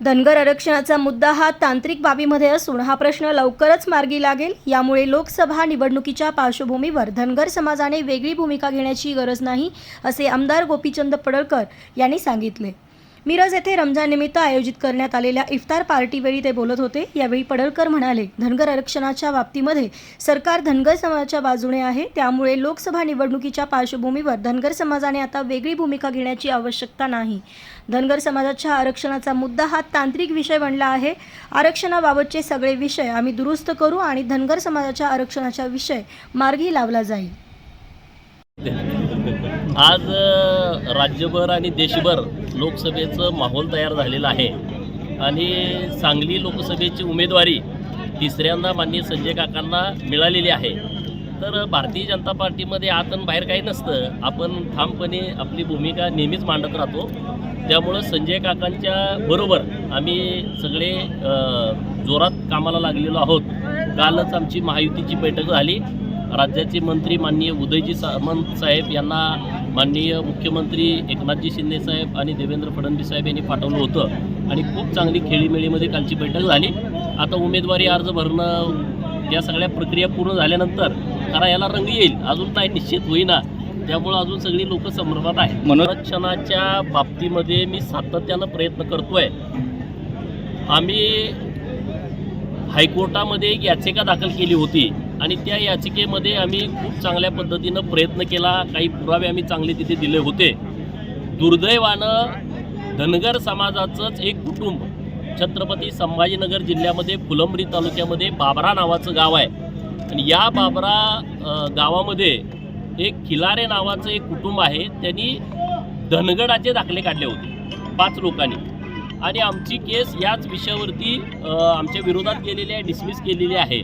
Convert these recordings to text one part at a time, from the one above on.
धनगर आरक्षणाचा मुद्दा हा तांत्रिक बाबीमध्ये असून हा प्रश्न लवकरच मार्गी लागेल. यामुळे लोकसभा निवडणुकीच्या पार्श्वभूमीवर धनगर समाजाने वेगळी भूमिका घेण्याची गरज नाही असे आमदार गोपीचंद पडळकर यांनी सांगितले. मिरज येथे रमजाननिमित्त आयोजित करण्यात आलेल्या इफ्तार पार्टीवेळी ते बोलत होते. यावेळी पडळकर म्हणाले धनगर आरक्षणाच्या बाबतीमध्ये सरकार धनगर समाजाच्या बाजूने आहे. त्यामुळे लोकसभा निवडणुकीच्या पार्श्वभूमीवर धनगर समाजाने आता वेगळी भूमिका घेण्याची आवश्यकता नाही. धनगर समाजाच्या आरक्षणाचा मुद्दा हा तांत्रिक विषय बनला आहे. आरक्षणाबाबतचे सगळे विषय आम्ही दुरुस्त करू आणि धनगर समाजाच्या आरक्षणाचा विषय मार्गी लावला जाईल. आज राज्यभर आणि देशभर लोकसभेचं माहोल तयार झालेलं आहे. आणि सांगली लोकसभेची उमेदवारी तिसऱ्यांदा माननीय संजय काकांना मिळालेली आहे. तर भारतीय जनता पार्टीमध्ये आत आणि बाहेर काही नसतं. आपण ठामपणे आपली भूमिका नेहमीच मांडत राहतो. त्यामुळं संजय काकांच्या बरोबर आम्ही सगळे जोरात कामाला लागलेलो आहोत. कालच आमची महायुतीची बैठक झाली. राज्याचे मंत्री माननीय उदयजी सामंत साहेब यांना माननीय मुख्यमंत्री एकनाथजी शिंदे साहेब आणि देवेंद्र फडणवीस साहेब यांनी पाठवलं होतं आणि खूप चांगली खेळीमेळीमध्ये कालची बैठक झाली. आता उमेदवारी अर्ज भरणं या सगळ्या प्रक्रिया पूर्ण झाल्यानंतर खरा याला रंग येईल. अजून काय निश्चित होईना. त्यामुळं अजून सगळी लोक संभ्रमात आहेत. आरक्षणाच्या बाबतीमध्ये मी सातत्यानं प्रयत्न करतोय. आम्ही हायकोर्टामध्ये एक याचिका दाखल केली होती. आणि त्या याचिकेमध्ये आम्ही खूप चांगल्या पद्धतीनं प्रयत्न केला. काही पुरावे आम्ही चांगले तिथे दिले होते. दुर्दैवानं धनगर समाजाचंच एक कुटुंब छत्रपती संभाजीनगर जिल्ह्यामध्ये फुलंब्री तालुक्यामध्ये बाबरा नावाचं गाव आहे. आणि या बाबरा गावामध्ये एक खिलारे नावाचं एक कुटुंब आहे. त्यांनी धनगडाचे दाखले काढले होते पाच लोकांनी. आणि आमची केस याच विषयावरती आमच्या विरोधात गेलेली आहे डिसमिस केलेली आहे.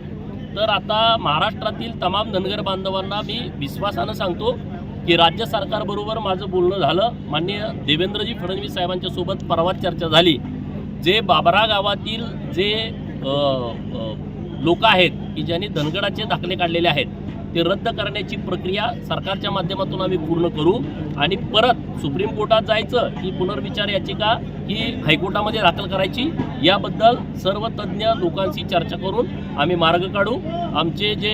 तर आता महाराष्ट्रातील तमाम धनगर बांधवांना मी विश्वासानं सांगतो की राज्य सरकारबरोबर माझं बोलणं झालं. माननीय देवेंद्रजी फडणवीस साहेबांच्या सोबत परवा चर्चा झाली. जे बाबरा गावातील जे लोक आहेत की ज्यांनी धनगडाचे दाखले काढलेले आहेत ते रद्द करण्याची प्रक्रिया सरकारच्या माध्यमातून आम्ही पूर्ण करू. आणि परत सुप्रीम कोर्टात जायचं ही पुनर्विचार याचिका ही हायकोर्टामध्ये दाखल करायची. याबद्दल सर्व तज्ज्ञ लोकांशी चर्चा करून आम्ही मार्ग काढू. आमचे जे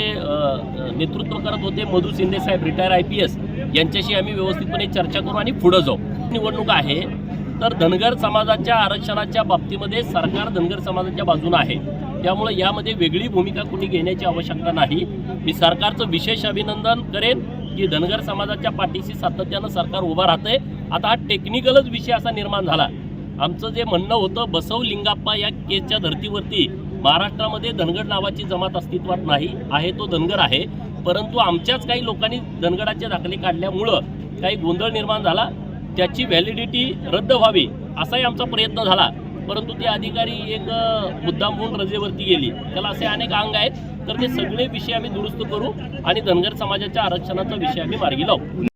नेतृत्व करत होते Madhu Shinde Saheb retire I P S यांच्याशी आम्ही व्यवस्थितपणे चर्चा करू आणि पुढं जाऊ. निवडणूक आहे तर धनगर समाजाच्या आरक्षणाच्या बाबतीमध्ये सरकार धनगर समाजाच्या बाजूनं आहे. त्यामुळे यामध्ये वेगळी भूमिका कुणी घेण्याची आवश्यकता नाही. मी सरकारचं विशेष अभिनंदन करेन की धनगर समाजाच्या पाठीशी सातत्यानं सरकार उभा राहतंय. आता हा टेक्निकलच विषय असा निर्माण झाला. आमचं जे म्हणणं होतं बसव लिंगाप्पा या केसच्या धर्तीवरती महाराष्ट्रामध्ये धनगड नावाची जमात अस्तित्वात नाही आहे तो धनगर आहे. परंतु आमच्याच काही लोकांनी धनगडाचे दाखले काढल्यामुळं काही गोंधळ निर्माण झाला. त्याची व्हॅलिडिटी रद्द व्हावी असाही आमचा प्रयत्न झाला. परंतु ते अधिकारी एक मुद्दाम म्हणून रजेवरती गेली. त्याला असे अनेक अंग आहेत. तर ते सगळे विषय आम्ही दुरुस्त करू आणि धनगर समाजाच्या आरक्षणाचा विषय आम्ही मार्गी लावू.